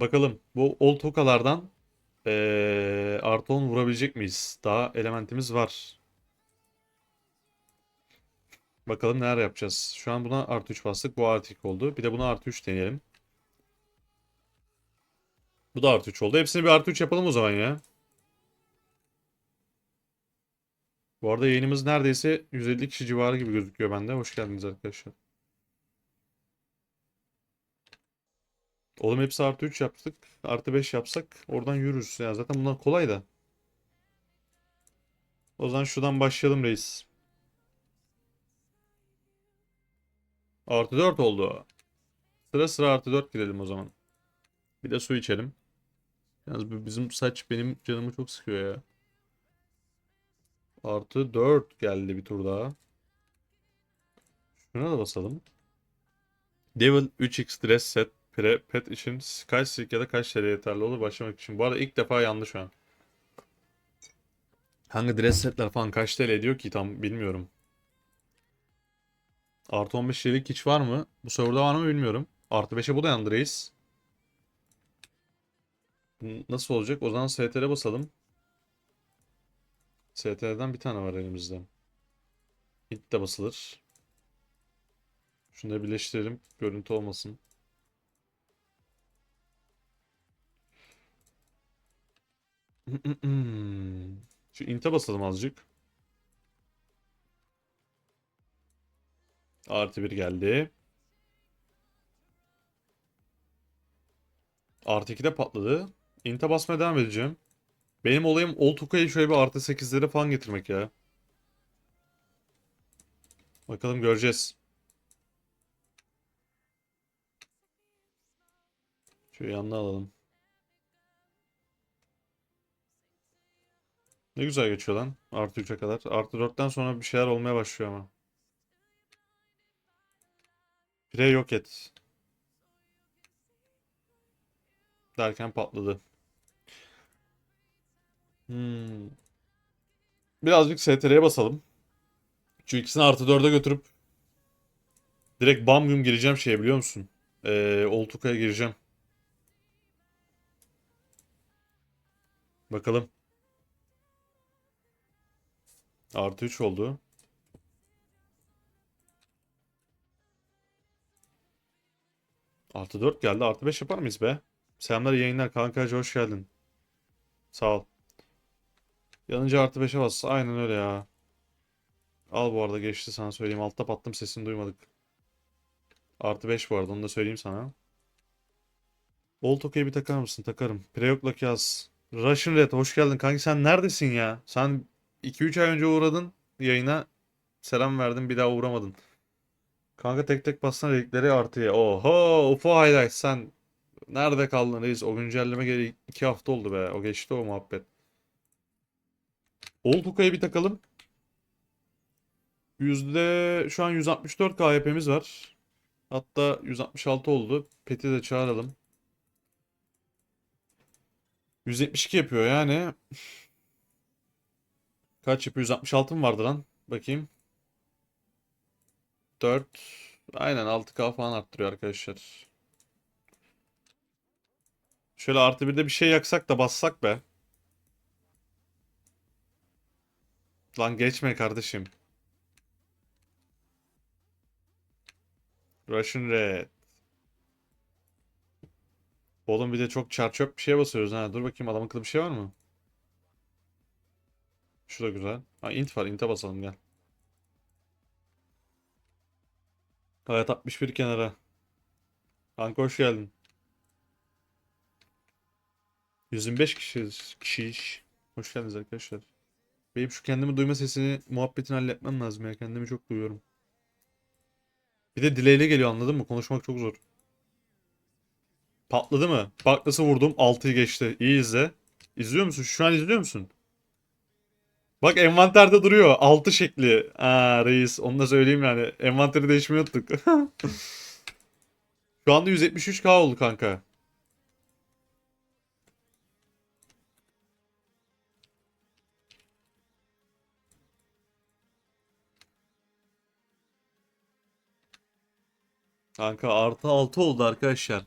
Bakalım bu old hokalardan eee artı 10 vurabilecek miyiz? Daha elementimiz var. Bakalım neler yapacağız. Şu an buna artı 3 bastık. Bu artı 2 oldu. Bir de buna artı 3 deneyelim. Bu da artı 3 oldu. Hepsini bir artı 3 yapalım o zaman ya. Bu arada yayınımız neredeyse 150 kişi civarı gibi gözüküyor bende. Hoş geldiniz arkadaşlar. Oğlum hepsi artı 3 yaptık. Artı 5 yapsak oradan yürürüz. Ya zaten bunlar kolay da. O zaman şuradan başlayalım reis. Artı 4 oldu. Sıra sıra artı 4 girelim o zaman. Bir de su içelim. Yalnız bu bizim saç benim canımı çok sıkıyor ya. Artı 4 geldi bir tur daha. Şuna da basalım. Devil 3x dress set pet için kaç silk ya da kaç TL yeterli olur başlamak için. Bu arada ilk defa yanlış şu an. Hangi dress setler falan kaç TL ediyor ki tam bilmiyorum. Artı 15 TL'lik hiç var mı? Bu serverda var mı bilmiyorum. Artı 5'e bu da yandı reis. Nasıl olacak? O zaman STR'e basalım. STR'den bir tane var elimizde. Hint de basılır. Şunları birleştirelim. Görüntü olmasın. Şu int'e basalım azıcık. Artı bir geldi. Artı 2 de patladı. Int'e basmaya devam edeceğim. Benim olayım Oltuka'yı şöyle bir artı 8'lere falan getirmek ya. Bakalım göreceğiz. Şöyle yanına alalım. Ne güzel geçiyor lan. Artı 3'e kadar. Artı 4'ten sonra bir şeyler olmaya başlıyor ama. Pire yok et. Derken patladı. Hmm. Birazcık STR'ye basalım. Şu ikisini artı 4'e götürüp direkt bam güm gireceğim şeye biliyor musun? Ee, Oltuka'ya gireceğim. Bakalım. Artı 3 oldu. Artı 4 geldi. Artı 5 yapar mıyız be? Selamlar yayınlar. Kankacı hoş geldin. Sağ ol. Yanınca artı 5'e bas. Aynen öyle ya. Al bu arada geçti sana söyleyeyim. Altta pattım sesini duymadık. Artı 5 bu arada onu da söyleyeyim sana. Bolt okey bir takar mısın? Takarım. Preyok'la yaz. Russian Red hoş geldin. Kanki sen neredesin ya? Sen 2-3 ay önce uğradın yayına. Selam verdin bir daha uğramadın. Kanka tek tek bassana renkleri artıya. Oho UFO Highlight sen nerede kaldın reis? O güncelleme geri 2 hafta oldu be. O geçti o muhabbet. Old Hookah'yı bir takalım. Yüzde şu an 164 KYP'miz var. Hatta 166 oldu. Pet'i de çağıralım. 172 yapıyor yani. Kaç yapıyor? 166 mı vardı lan? Bakayım. 4. Aynen 6K falan arttırıyor arkadaşlar. Şöyle artı bir de bir şey yaksak da bassak be. Lan geçme kardeşim. Russian Red. Oğlum bir de çok çar çöp bir şeye basıyoruz ha. Dur bakayım adam akıllı bir şey var mı? Şu da güzel. Ha int var. Int'e basalım gel. Hayat 61 kenara. Kanka hoş geldin. 125 kişi kişi iş. Hoş geldiniz arkadaşlar. Benim şu kendimi duyma sesini muhabbetini halletmem lazım ya. Kendimi çok duyuyorum. Bir de delay'le geliyor anladın mı? Konuşmak çok zor. Patladı mı? Patlası vurdum. 6'yı geçti. İyi izle. İzliyor musun? Şu an izliyor musun? Bak envanterde duruyor. 6 şekli. Aa reis. Onu da söyleyeyim yani. Envanteri değişmeyi unuttuk. Şu anda 173k oldu kanka. Kanka artı 6 oldu arkadaşlar.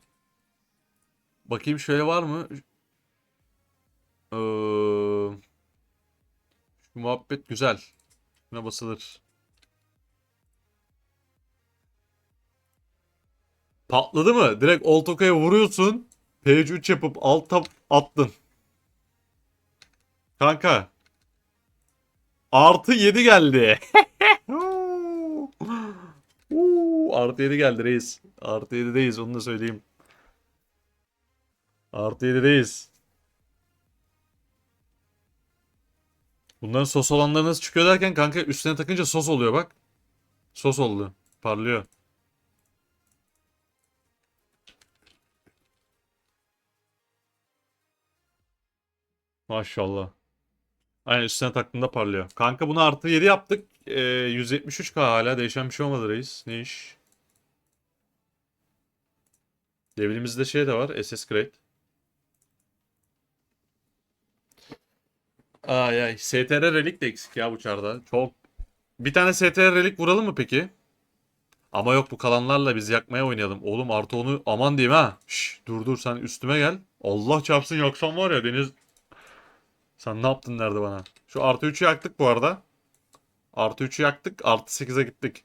Bakayım şöyle var mı? Ee, muhabbet güzel. Buna basılır. Patladı mı? Direkt Oltoka'ya vuruyorsun. Page 3 yapıp alt tab attın. Kanka. Artı 7 geldi. Artı 7 geldi reis. Artı 7'deyiz onu da söyleyeyim. Artı 7'deyiz. Bunların sos olanları nasıl çıkıyor derken kanka üstüne takınca sos oluyor bak. Sos oldu. Parlıyor. Maşallah. Aynen üstüne taktığında parlıyor. Kanka bunu artı 7 yaptık. Ee, 173k hala değişen bir şey olmadı reis. Ne iş? Devilimizde şey de var. SS Great. Ay ay. STR relik de eksik ya bu çarda. Çok. Bir tane STR relik vuralım mı peki? Ama yok bu kalanlarla biz yakmaya oynayalım. Oğlum artı onu aman diyeyim ha. Şş, dur dur sen üstüme gel. Allah çarpsın yaksam var ya Deniz. Sen ne yaptın nerede bana? Şu artı 3'ü yaktık bu arada. Artı 3'ü yaktık. Artı 8'e gittik.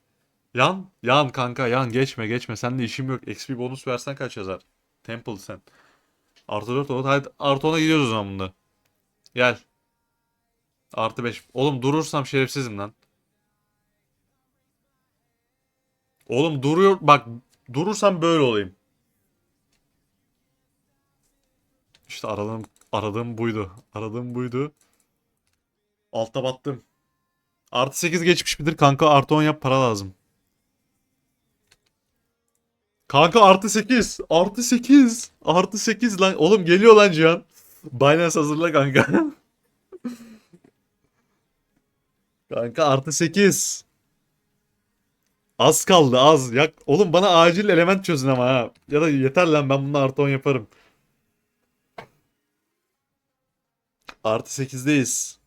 Yan. Yan kanka yan. Geçme geçme. Seninle işim yok. XP bonus versen kaç yazar? Temple sen. Artı 4 oldu. Hadi artı 10'a gidiyoruz o zaman bunda. Gel. Artı 5. Oğlum durursam şerefsizim lan. Oğlum duruyor. Bak durursam böyle olayım. İşte aradığım, aradığım buydu. Aradığım buydu. Altta battım. Artı 8 geçmiş midir kanka? Artı 10 yap para lazım. Kanka artı 8. Artı 8. Artı 8 lan. Oğlum geliyor lan Cihan. Binance hazırla kanka. kanka artı 8. Az kaldı az. Ya, oğlum bana acil element çözün ama ha. Ya da yeter lan ben bunu artı 10 yaparım. Artı 8'deyiz.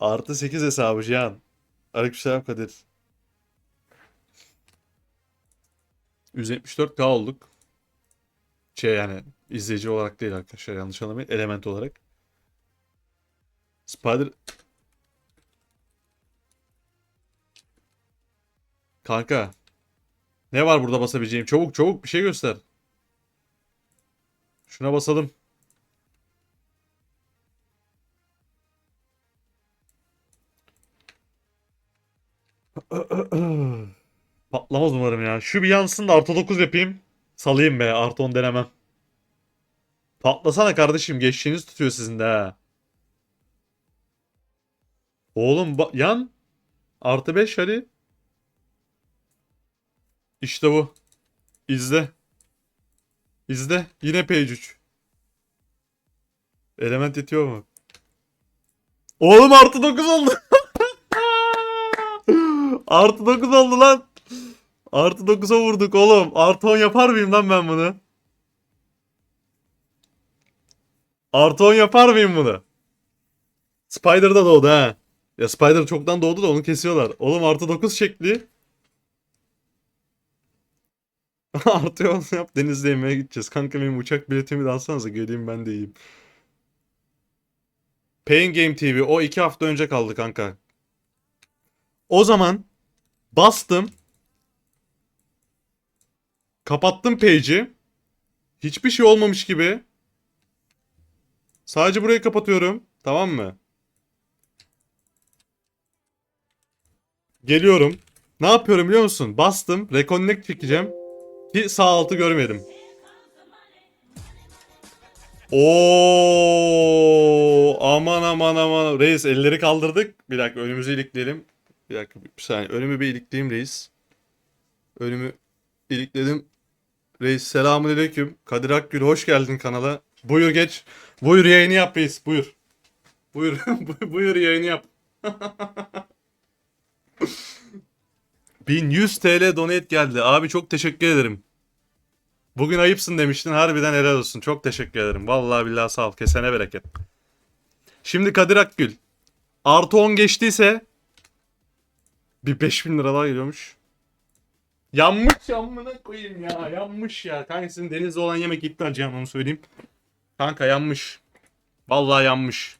Artı 8 hesabı Cihan. Aleykümselam Kadir. 174k olduk. Şey yani izleyici olarak değil arkadaşlar yanlış anlamayın. Element olarak. Spider... Kanka. Ne var burada basabileceğim? Çabuk çabuk bir şey göster. Şuna basalım. Patlamaz umarım ya. Şu bir yansın da artı 9 yapayım. Salayım be. Artı 10 denemem. Patlasana kardeşim. Geçtiğiniz tutuyor sizin de ha. Oğlum yan. Artı 5 hadi. İşte bu. İzle. İzle. Yine page 3. Element yetiyor mu? Oğlum artı 9 oldu. Artı 9 oldu lan. Artı 9'a vurduk oğlum. Artı 10 yapar mıyım lan ben bunu? Artı 10 yapar mıyım bunu? Spider'da doğdu ha. Ya Spider çoktan doğdu da onu kesiyorlar. Oğlum artı 9 şekli. artı 10 yap denizde yemeğe gideceğiz. Kanka benim uçak biletimi de alsanıza geleyim ben de yiyeyim. Pain Game TV o iki hafta önce kaldı kanka. O zaman bastım. Kapattım page'i. Hiçbir şey olmamış gibi. Sadece burayı kapatıyorum. Tamam mı? Geliyorum. Ne yapıyorum biliyor musun? Bastım. Reconnect çekeceğim. Ki sağ altı görmedim. Oo, aman aman aman. Reis elleri kaldırdık. Bir dakika önümüzü ilikleyelim. Bir dakika bir saniye. Önümü bir ilikleyeyim reis. Önümü ilikledim. Reis selamünaleyküm. Kadir Akgül hoş geldin kanala. Buyur geç. Buyur yayını yap reis. Buyur. Buyur. Buyur yayını yap. 1100 TL donate geldi. Abi çok teşekkür ederim. Bugün ayıpsın demiştin. Harbiden helal olsun. Çok teşekkür ederim. Vallahi billahi sağ ol. Kesene bereket. Şimdi Kadir Akgül. Artı 10 geçtiyse bir 5000 lira daha geliyormuş. Yanmış amına koyayım ya. Yanmış ya. Kanka sizin denizde olan yemek gitti acıyam onu söyleyeyim. Kanka yanmış. Vallahi yanmış.